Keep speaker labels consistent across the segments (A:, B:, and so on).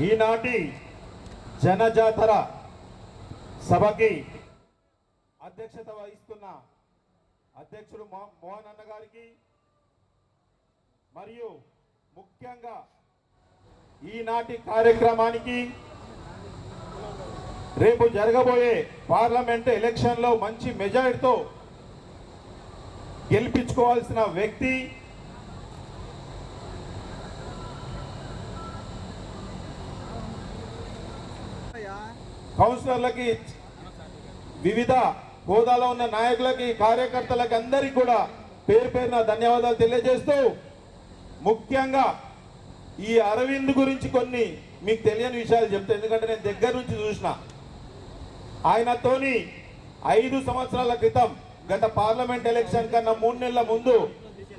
A: ఈనాటి జనజాతర సభకి అధ్యక్షత వహిస్తున్న అధ్యక్షుడు మో- మోహన్ అన్న గారికి మరియు ముఖ్యంగా ఈనాటి కార్యక్రమానికి రేపు జరగబోయే పార్లమెంట్ ఎలక్షన్లో మంచి మెజారిటీతో గెలిపించుకోవాల్సిన వ్యక్తి కౌన్సిలర్లకి వివిధ హోదాలో ఉన్న నాయకులకి కార్యకర్తలకి అందరికీ కూడా పేరు పేరున ధన్యవాదాలు తెలియజేస్తూ ముఖ్యంగా ఈ అరవింద్ గురించి కొన్ని మీకు తెలియని విషయాలు చెప్తా. ఎందుకంటే నేను దగ్గర నుంచి చూసిన. ఆయనతోని ఐదు సంవత్సరాల క్రితం గత పార్లమెంట్ ఎలక్షన్ కన్నా మూడు నెలల ముందు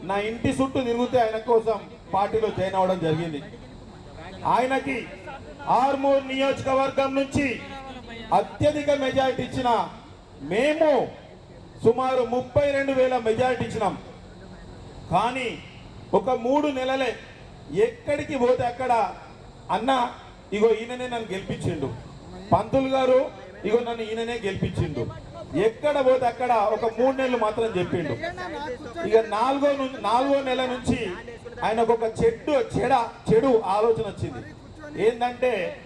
A: నా ఇంటి చుట్టూ తిరిగితే ఆయన కోసం పార్టీలో జాయిన్ అవ్వడం జరిగింది. ఆయనకి ఆర్మూర్ నియోజకవర్గం నుంచి అత్యధిక మెజారిటీ ఇచ్చిన మేము సుమారు ముప్పై రెండు వేల మెజారిటీ ఇచ్చినాం. కానీ ఒక మూడు నెలలే ఎక్కడికి పోతే అక్కడ అన్న ఇగో ఈయననే నన్ను గెలిపించిండు. పంతులు గారు ఇగో నన్ను ఈయననే గెలిపించిండు. ఎక్కడ పోతే అక్కడ ఒక మూడు నెలలు మాత్రం చెప్పిండు. ఇక నాలుగో ను- నాలుగో నెల నుంచి ఆయనకు ఒక చెడ్డు చెడ చెడు ఆలోచన వచ్చింది. ఏంటంటే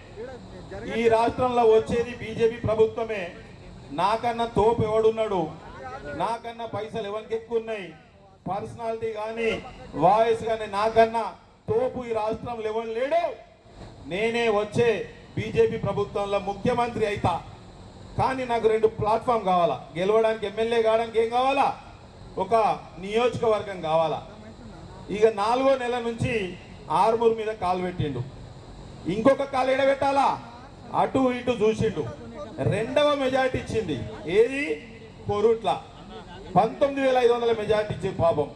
A: ఈ రాష్ట్రంలో వచ్చేది బీజేపీ ప్రభుత్వమే. నాకన్నా తోపు ఎవడున్నాడు? నాకన్నా పైసలు ఎవరికి ఎక్కువ ఉన్నాయి? పర్సనాలిటీ కానీ వాయిస్ కానీ నాకన్నా తోపు ఈ రాష్ట్రంలో ఎవరు లేడు? నేనే వచ్చే బీజేపీ ప్రభుత్వంలో ముఖ్యమంత్రి అయితా. కానీ నాకు రెండు ప్లాట్ఫామ్ కావాలా. గెలవడానికి ఎమ్మెల్యే కావడానికి ఏం కావాలా? ఒక నియోజకవర్గం కావాలా? ఇక నాలుగో నెల నుంచి ఆర్మూర్ మీద కాలు పెట్టిండు. ఇంకొక కాలు ఎడబెట్టాలా? అటు ఇటు చూసిండు. రెండవ మెజార్టీ ఇచ్చింది. ఏది? కొరుట్ల. పంతొమ్మిది వేల ఐదు వందల మెజార్టీ ఇచ్చింది పాపం.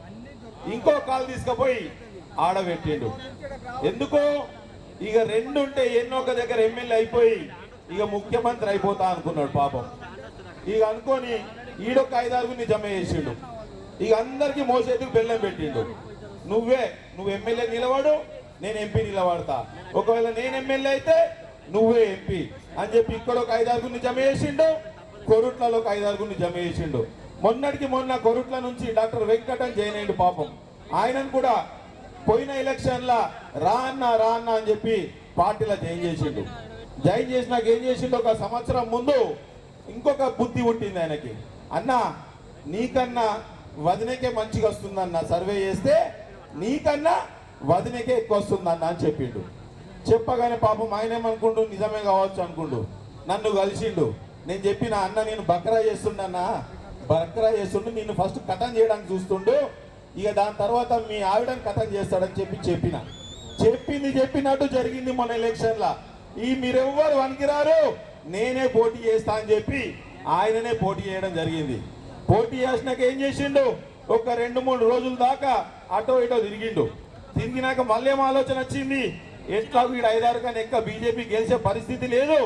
A: ఇంకో కాలు తీసుకుపోయి ఆడబెట్టిండు. ఎందుకో? ఇక రెండు ఉంటే ఎన్నో ఒక దగ్గర ఎమ్మెల్యే అయిపోయి ఇక ముఖ్యమంత్రి అయిపోతా అనుకున్నాడు పాపం. ఇక అనుకొని ఈడొక ఐదారుగురిని జమ చేసిండు. ఇక అందరికి మోసేందుకు బెల్లం పెట్టిండు. నువ్వే నువ్వు ఎమ్మెల్యే నిలబడు నేను ఎంపీ నిలబడతా. ఒకవేళ నేను ఎమ్మెల్యే అయితే నువ్వే ఎంపీ అని చెప్పి ఇక్కడ ఒక ఐదారుగురిని జమ చేసిండు కొరుట్లలో ఒక ఐదారుగురిని జమ చేసిండు. మొన్నటికి మొన్న కొరుట్ల నుంచి డాక్టర్ వెంకటన్ జాయిన్ పాపం. ఆయనను కూడా పోయిన ఎలక్షన్ల రా అన్న రా అన్న అని చెప్పి పార్టీలో జాయిన్ చేసిండు. జాయిన్ చేసినాక ఏం చేసిండు? ఒక సంవత్సరం ముందు ఇంకొక బుద్ధి పుట్టింది ఆయనకి. అన్న నీకన్నా వదినకే మంచిగా వస్తుందన్న సర్వే చేస్తే నీకన్నా వదినకే ఎక్కువ వస్తుందన్న అని చెప్పిండు. చెప్పగానే పాపం ఆయన ఏమనుకుండు నిజమే కావచ్చు అనుకుండు. నన్ను కలిసిండు. నేను చెప్పిన అన్న నేను బక్రా చేస్తుండన్నా బక్రా చేస్తుండు నిన్ను ఫస్ట్ కథం చేయడానికి చూస్తుండు. ఇక దాని తర్వాత మీ ఆవిడని కథం చేస్తాడని చెప్పి చెప్పిన. చెప్పింది చెప్పినట్టు జరిగింది మన ఎలక్షన్లో ఈ మీరెవ్వరు వనికిరారు నేనే పోటీ చేస్తా అని చెప్పి ఆయననే పోటీ చేయడం జరిగింది. పోటీ చేసినాక ఏం చేసిండు? ఒక రెండు మూడు రోజుల దాకా అటో ఇటో తిరిగిండు. తిరిగినాక మళ్ళీ ఏం ఆలోచన వచ్చింది? ఎట్లా వీడు ఐదారు కానీ ఎక్క బీజేపీ గెలిచే పరిస్థితి లేదు.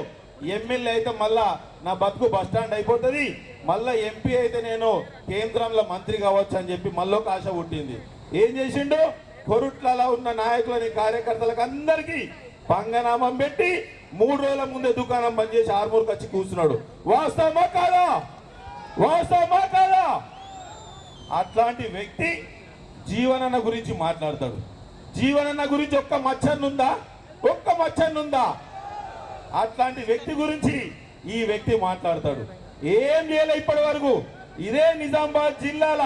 A: ఎమ్మెల్యే అయితే మళ్ళా నా బతుకు బస్ స్టాండ్ అయిపోతుంది. మళ్ళా ఎంపీ అయితే నేను కేంద్రంలో మంత్రి కావచ్చు అని చెప్పి మళ్ళీ ఒక ఆశ పుట్టింది. ఏం చేసిండు? కొరుట్లలో ఉన్న నాయకులని కార్యకర్తలకు అందరికీ పంగనామం పెట్టి మూడు రోజుల ముందే దుకాణం బంద్ చేసి ఆర్మూర్కి వచ్చి కూర్చున్నాడు. వాస్తవమా కాదా? వాస్తవమా కాదా? అట్లాంటి వ్యక్తి జీవనన్న గురించి మాట్లాడతాడు. జీవనన్న గురించి ఒక్క మచ్చన్నుందా ఒక్క మచ్చన్నుందా అట్లాంటి వ్యక్తి గురించి ఈ వ్యక్తి మాట్లాడతాడు. ఏం చేయలే ఇప్పటి వరకు? ఇదే నిజామాబాద్ జిల్లాల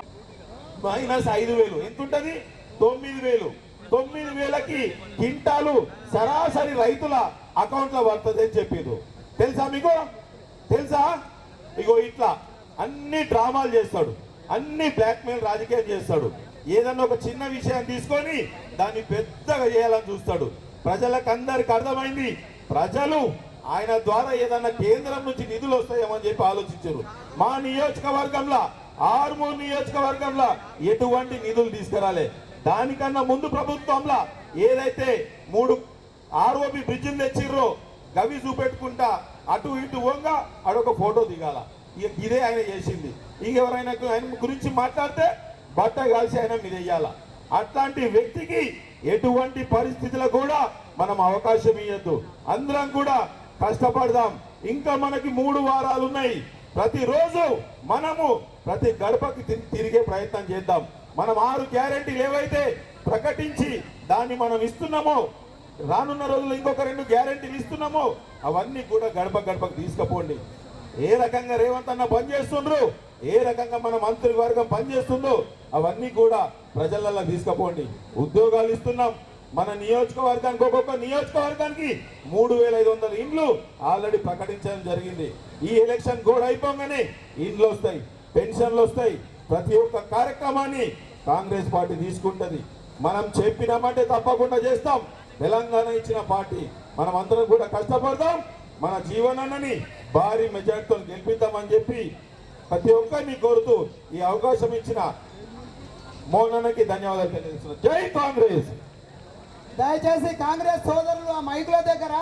A: మైనస్ ఐదు వేలు. ఎంత ఉంటది తొమ్మిది వేలు. తొమ్మిది వేలకి కింటాలు సరాసరి రైతుల అకౌంట్లో పడుతుంది అని చెప్పిండు తెలుసా మీకు? తెలుసా? ఇగో ఇట్లా అన్ని డ్రామాలు చేస్తాడు. అన్ని బ్లాక్మెయిల్ రాజకీయం చేస్తాడు. ఏదన్నా ఒక చిన్న విషయాన్ని తీసుకొని దాన్ని పెద్దగా చేయాలని చూస్తాడు. ప్రజలకు అందరికి అర్థమైంది. ప్రజలు ఆయన ద్వారా ఏదన్నా కేంద్రం నుంచి నిధులు వస్తాయేమని చెప్పి ఆలోచించారు. మా నియోజకవర్గంలో ఆర్మూర్ నియోజకవర్గంలో ఎటువంటి నిధులు తీసుకురాలే. దానికన్నా ముందు ప్రభుత్వంలో ఏదైతే మూడు ఆర్ఓబి బ్రిడ్జిలు తెచ్చిర్రో గవి చూపెట్టుకుంటా అటు ఇటు వంగ అడొక ఫోటో దిగాల. ఇక ఇదే ఆయన చేసింది. ఇంకెవరైనా ఆయన గురించి మాట్లాడితే బట్ట కాల్సి ఆయన మీద వెయ్యాల అట్లాంటి వ్యక్తికి ఎటువంటి పరిస్థితులు కూడా మనం అవకాశం ఇవ్వద్దు అందరం కూడా కష్టపడదాం. ఇంకా మనకి మూడు వారాలు ఉన్నాయి. ప్రతిరోజు మనము ప్రతి గడపకి తిరిగే ప్రయత్నం చేద్దాం. మనం ఆరు గ్యారంటీలు ఏవైతే ప్రకటించి దాన్ని మనం ఇస్తున్నామో రానున్న రోజుల్లో ఇంకొక రెండు గ్యారెంటీలు ఇస్తున్నామో అవన్నీ కూడా గడప గడపకు తీసుకుపోండి. ఏ రకంగా రేవంత్ అన్న పనిచేస్తుండ్రు ఏ రకంగా మన మంత్రివర్గం పనిచేస్తుందో అవన్నీ కూడా ప్రజలలో తీసుకుపోండి. ఉద్యోగాలు ఇస్తున్నాం. మన నియోజకవర్గానికి ఒక్కొక్క నియోజకవర్గానికి మూడు వేల ఐదు వందల ఇండ్లు ఆల్రెడీ ప్రకటించడం జరిగింది. ఈ ఎలక్షన్ కూడా అయిపోగానే ఇండ్లు వస్తాయి పెన్షన్లు వస్తాయి. ప్రతి ఒక్క కార్యక్రమాన్ని కాంగ్రెస్ పార్టీ తీసుకుంటుంది. మనం చెప్పినామంటే తప్పకుండా చేస్తాం. తెలంగాణ ఇచ్చిన పార్టీ. మనం అందరం కూడా కష్టపడదాం. మన జీవనాన్ని భారీ మెజార్టీతో గెలిపిద్దామని చెప్పి ప్రతి ఒక్కరిని కోరుతూ ఈ అవకాశం ఇచ్చిన మోహనకి ధన్యవాదాలు తెలియజేస్తున్నాను. జై కాంగ్రెస్!
B: దయచేసి కాంగ్రెస్ సోదరులు ఆ మైకుల దగ్గర